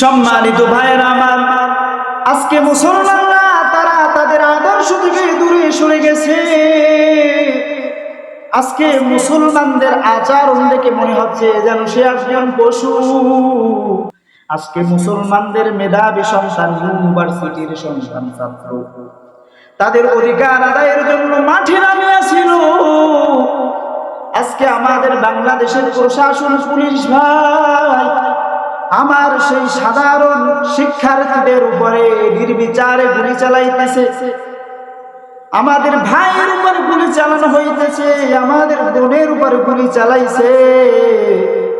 সম্মানিত ভাইয়ের আমার, আজকে মুসলমানরা তারা তাদের আদর্শ থেকে দূরে সরে গেছে। আজকে মুসলমানদের আচরণ দেখে মনে হচ্ছে যেন সে একজন পশু। আজকে মুসলমানদের মেধাবী সন্তান ইউনিভার্সিটির সন্তান ছাত্র। তাদের অধিকার আদায়ের জন্য মাঠে নামিয়েছিল। আজকে আমাদের বাংলাদেশের প্রশাসন পুলিশ ভাই আমার সেই সাধারণ শিক্ষার্থীদের উপরে নির্বিচারে গুলি চালাইতেছে। আমাদের ভাইয়ের উপর গুলি চালানো হইতেছে, আমাদের বোনের উপর গুলি চালাইছে,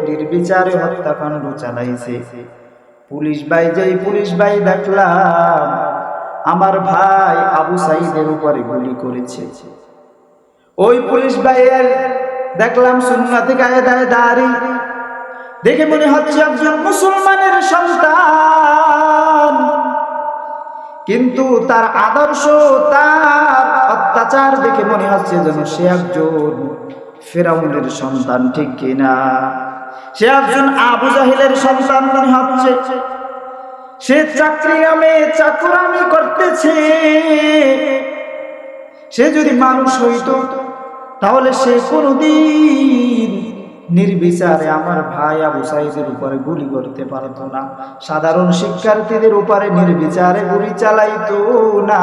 নির্বিচারে হত্যাকাণ্ড চালাইছে। পুলিশ ভাই, যেই পুলিশ ভাই দেখলাম, আমার ভাই আবু সাইদের উপরে গুলি করেছে। ওই পুলিশ ভাইয়ের দেখলাম সুন্নাতে গায়ে দায়ে দাঁড়ি দেখে মনে হচ্ছে একজন মুসলমানের সন্তান। কিন্তু তার আদর্শ, তার অত্যাচার দেখে মনে হচ্ছে যেন সে একজন ফেরাউনের সন্তান, ঠিক কিনা? সে একজন আবু জাহিলের সন্তান মনে হচ্ছে। সে চাকরি আমি চাকুরামি করতেছে। সে যদি মানুষ হইতো, তাহলে সে কোনোদিন নির্বিচারে আমার ভাই আবু সাইদের উপরে গুলি করতে পারতো না। সাধারণ শিক্ষার্থীদের উপরে নির্বিচারে গুলি চালাইতো না।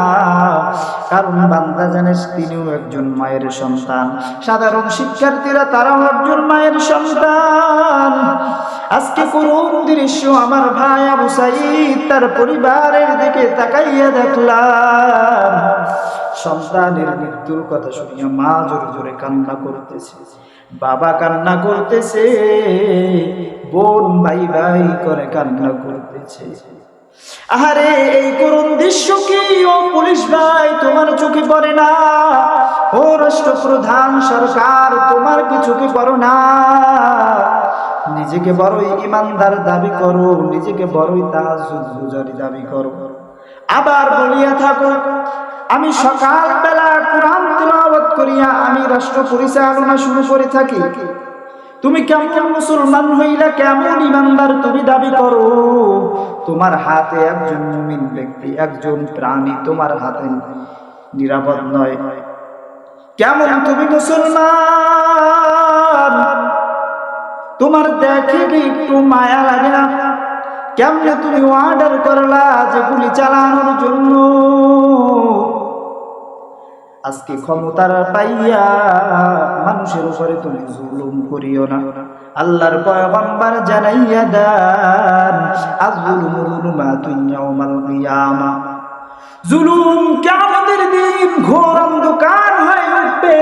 কারণ বান্দা জানে তিনিও একজন মায়ের সন্তান। সাধারণ শিক্ষার্থীরা তারাও একজন মায়ের সন্তান। আজকে করুন দৃশ্য আমার ভাই আবু সাইদ তার পরিবারের দিকে তাকাইয়া দেখলাম। সন্তানের মৃত্যুর কথা শুনিয়া মা জোরে জোরে কান্না করতেছে। বাবা কান্না করতেছে, বোন ভাই ভাই করে কান্না করতেছে। আহারে, এই করুণ দৃশ্য কি? ও পুলিশ ভাই, তোমার চোখে পড়ে না? ও রাষ্ট্রপ্রধান সরকার, তোমার কি চোখে পড়ো না? নিজেকে বড়ই ইমানদার দাবি করো, নিজেকে বড়ই তাহাজুজারি দাবি করো। আবার বলিয়া থাকো, আমি সকাল বেলা কোরআন আমি রাষ্ট্র পরিচালনা শুরু করে থাকি। তুমি কেমন মুসলমান হইলা কেমন ইমানদার তুমি দাবি করো? তোমার হাতে একজন মুমিন ব্যক্তি, একজন প্রাণী তোমার হাতে নিরাপদ নয়। কেমন তুমি মুসলমান? তোমার দেখে কি একটু মায়া লাগে না? কেমনে তুমি অর্ডার করলা যে গুলি চালানোর জন্য? আজকে ক্ষমতার পাইয়া মানুষের উপরে তুমি জুলুম করিও না। আল্লাহর পয়গম্বর জানাইয়া দেন আজলুম যুলুমাতুন ইয়াউমাল কিয়ামা। জুলুম কিয়ামতের দিন ঘোর অন্ধকার হয়ে উঠবে।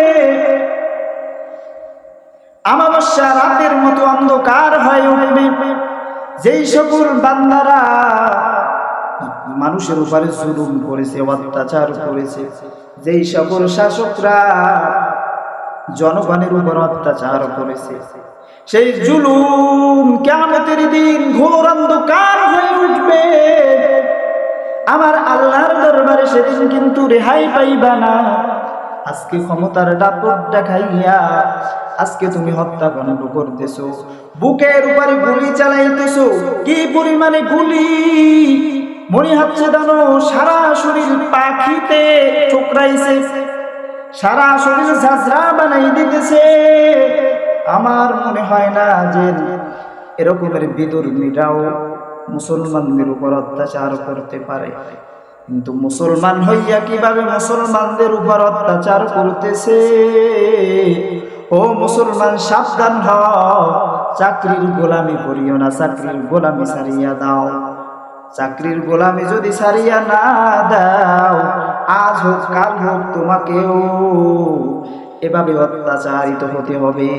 আমাবস্যা রাতের মতো অন্ধকার হয়ে উঠবে। যেই সকল বান্দারা মানুষের উপরে জুলুম করেছে, অত্যাচার করেছে যেই সকল শাসকরা জনগণের উপর অত্যাচার করেছে, সেই জুলুম কেমতের দিন ঘোর অন্ধকার হয়ে উঠবে। আমার আল্লাহর দরবারে সেদিন কিন্তু রেহাই পাইবা না। আজকে ক্ষমতার দাপট দেখাইয়া আজকে তুমি হত্যা হত্যাকাণ্ড করতেছো। বুকের উপরে গুলি চালাইতেছো। কি পরিমাণে গুলি? মনে হচ্ছে জানো সারা শরীর পাখিতে ঠোকরাইছে সারা শরীর ঝাঁঝরা বানাই দিতেছে। আমার মনে হয় না যে এরকমের বিদুর্মীরাও মুসলমানদের উপর অত্যাচার করতে পারে। কিন্তু মুসলমান হইয়া কীভাবে মুসলমানদের উপর অত্যাচার করতেছে? ও মুসলমান, সাবধান হ চাকরির গোলামি করিও না, চাকরির গোলামি সারিয়া দাও। চাকরির গোলামি যদি সারিয়া না দাও, আজ হোক, কাল হোক তোমাকেও এভাবে অত্যাচারিত হতে হবে।